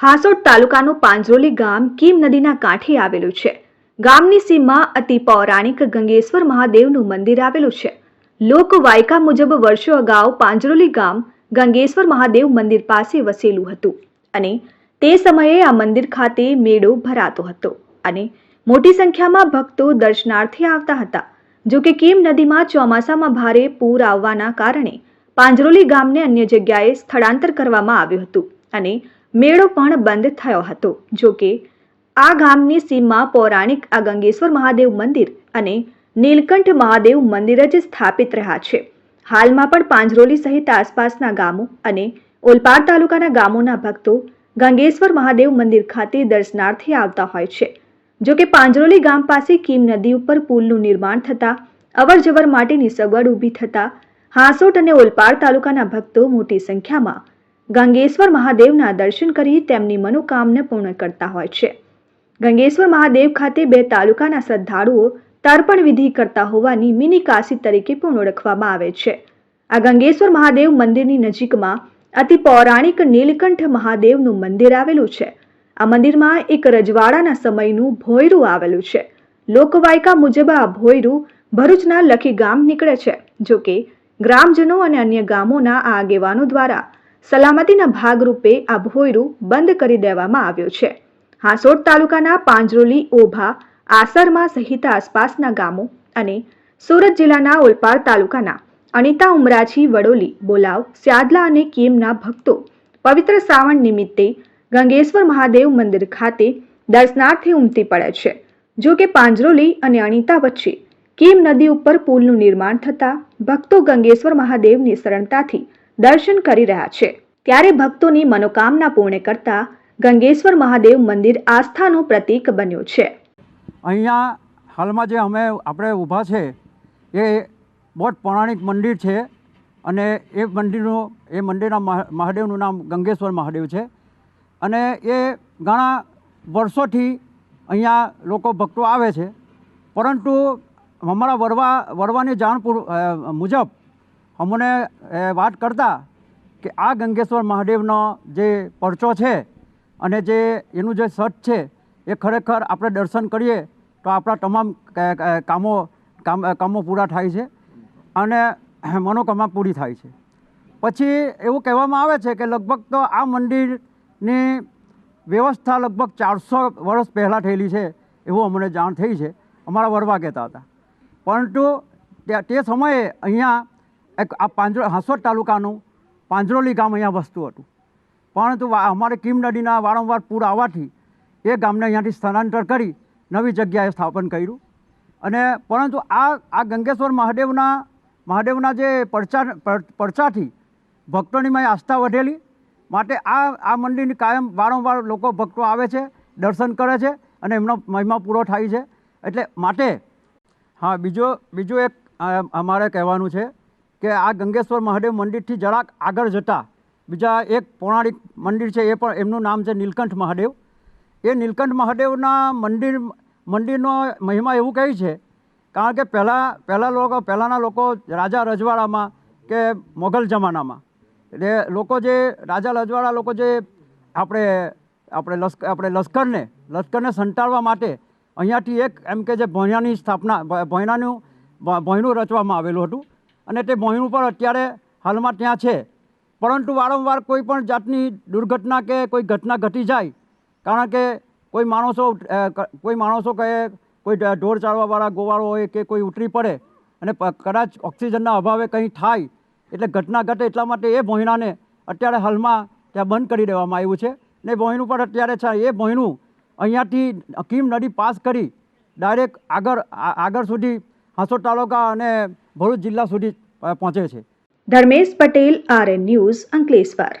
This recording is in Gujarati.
હાસોડ તાલુકાનું પાંજરોલી ગામ કીમ નદીના કાંઠે આવેલું છે. ગામની સીમમાં અતિ પૌરાણિક ગંગેશ્વર મહાદેવનું મંદિર આવેલું છે. લોકવાયકા મુજબ વર્ષો અગાઉ પાંજરોલી ગામ ગંગેશ્વર મહાદેવ મંદિર પાસે વસેલું હતું અને તે સમયે આ મંદિર ખાતે મેળો ભરાતો હતો અને મોટી સંખ્યામાં ભક્તો દર્શનાર્થે આવતા હતા. જો કે કીમ નદીમાં ચોમાસામાં ભારે પૂર આવવાના કારણે પાંજરોલી ગામને અન્ય જગ્યાએ સ્થળાંતર કરવામાં આવ્યું હતું અને મેળો પણ બંધ થયો હતો. જો કે, આ ગામની સીમા પૌરાણિક આ ગંગેશ્વર મહાદેવ મંદિર અને નીલકંઠ મહાદેવ મંદિર જ સ્થાપિત રહ્યા છે. હાલમાં પણ પાંજરોલી સહિત આસપાસના ગામો અને ઓલપાડ તાલુકાના ગામોના ભક્તો ગંગેશ્વર મહાદેવ મંદિર ખાતે દર્શનાર્થે આવતા હોય છે. જો કે પાંજરોલી ગામ પાસે કીમ નદી ઉપર પુલનું નિર્માણ થતાં, અવરજવર માટેની સગવડ ઊભી થતાં, હાંસોટ અને ઓલપાડ તાલુકાના ભક્તો મોટી સંખ્યામાં ગંગેશ્વર મહાદેવના દર્શન કરી તેમની મનોકામના પૂર્ણ કરતા હોય છે. ગંગેશ્વર મહાદેવ ખાતે બે તાલુકાના શ્રદ્ધાળુઓ તર્પણ વિધિ કરતા હોવાની મિની કાશી તરીકે પણ ઓળખવામાં આવે છે. આ ગંગેશ્વર મહાદેવ મંદિરની નજીકમાં અતિ પૌરાણિક નીલકંઠ મહાદેવનું મંદિર આવેલું છે. આ મંદિરમાં એક રજવાડાના સમયનું ભોયરું આવેલું છે. લોકવાયકા મુજબ આ ભોયરું ભરૂચના લખી ગામ નીકળે છે, જોકે ગ્રામજનો અને અન્ય ગામોના આગેવાનો દ્વારા સલામતીના ભાગરૂપે આ ભોયરું બંધ કરી દેવામાં આવ્યો છે. હાંસોડ તાલુકાના પાંજરોલી, ઓભા, આસરમા સહિત આસપાસના ગામો અને સુરત જિલ્લાના ઓલપાડ તાલુકાના અનિતા ઉમરાછી વડોલી, બોલાવ, સ્યાદલા અને કેમના ભક્તો પવિત્ર શ્રાવણ નિમિત્તે ગંગેશ્વર મહાદેવ મંદિર ખાતે દર્શનાર્થે ઉમટી પડે છે. જો કે પાંજરોલી અને અણીતા વચ્ચે કેમ નદી ઉપર પુલનું નિર્માણ થતાં ભક્તો ગંગેશ્વર મહાદેવની સરળતાથી દર્શન કરી રહ્યા છે. ત્યારે ભક્તોની મનોકામના પૂર્ણ કરતા ગંગેશ્વર મહાદેવ મંદિર આસ્થાનું પ્રતીક બન્યું છે. અહીંયા હાલમાં જે અમે, આપણે ઊભા છે, એ બહુ પૌરાણિક મંદિર છે અને એ મંદિરનું, એ મંદિરના મહા- મહાદેવનું નામ ગંગેશ્વર મહાદેવ છે. અને એ ઘણા વર્ષોથી અહીંયા લોકો ભક્તો આવે છે. પરંતુ અમારા વરવા, વરવાની જાણ મુજબ અમને વાત કરતા કે આ ગંગેશ્વર મહાદેવનો જે પરચો છે અને જે એનું જે સત છે, એ ખરેખર આપણે દર્શન કરીએ તો આપણા તમામ કામો, કામ પૂરા થાય છે અને મનોકામના પૂરી થાય છે. પછી એવું કહેવામાં આવે છે કે લગભગ તો આ મંદિરની વ્યવસ્થા લગભગ ચારસો વર્ષ પહેલાં થયેલી છે એવું અમને જાણ થઈ છે. અમારા વરવા કહેતા હતા. પરંતુ તે સમયે અહીંયા એક આ પાંજરો હાંસોદ તાલુકાનું પાંજરોલી ગામ અહીંયા વસતું હતું. પરંતુ અમારે કિમ નદીના વારંવાર પૂર આવવાથી એ ગામને અહીંયાથી સ્થળાંતર કરી નવી જગ્યાએ સ્થાપન કર્યું. અને પરંતુ આ આ ગંગેશ્વર મહાદેવના મહાદેવના જે પડચા પરચાથી ભક્તોની મેં આસ્થા વધેલી. માટે આ આ મંદિરની કાયમ વારંવાર લોકો ભક્તો આવે છે, દર્શન કરે છે અને એમનો મહિમા પૂરો થાય છે. એટલે માટે હા, બીજો, બીજું એક અમારે કહેવાનું છે કે આ ગંગેશ્વર મહાદેવ મંદિરથી જરાક આગળ જતાં બીજા એક પૌરાણિક મંદિર છે એ પણ એમનું નામ છે નીલકંઠ મહાદેવ. એ નીલકંઠ મહાદેવના મંદિર, મંદિરનો મહિમા એવું કહે છે, કારણ કે પહેલાં પહેલાં લોકો, પહેલાંના લોકો રાજા રજવાડામાં કે મોગલ જમાનામાં. એટલે લોકો જે રાજા રજવાડા લોકો જે આપણે આપણે લશ્કર આપણે લશ્કરને લશ્કરને સંટાળવા માટે અહીંયાથી એક એમ કે જે ભોંયણાની સ્થાપના, ભ- ભોંયણાનું રચવામાં આવેલું હતું. અને તે ભોંયણું પણ અત્યારે હાલમાં ત્યાં છે. પરંતુ વારંવાર કોઈ પણ જાતની દુર્ઘટના કે કોઈ ઘટના ઘટી જાય, કારણ કે કોઈ માણસો કોઈ માણસો કહે, કોઈ ઢોર ચાળવાવાળા ગોવાળો હોય કે કોઈ ઉતરી પડે અને કદાચ ઓક્સિજનના અભાવે કંઈ થાય, એટલે ઘટના ઘટે એટલા માટે એ ભોંયણાને અત્યારે હાલમાં ત્યાં બંધ કરી દેવામાં આવ્યું છે. ને ભોંયણું પણ અત્યારે છે, એ ભોંયણું અહીંયાથી કીમ નદી પાસ કરી ડાયરેક્ટ આગળ આગળ સુધી હાંસોદ તાલુકા અને ભરૂચ જિલ્લા સુધી પહોંચે છે. Dharmesh Patel RN news Ankleshwar.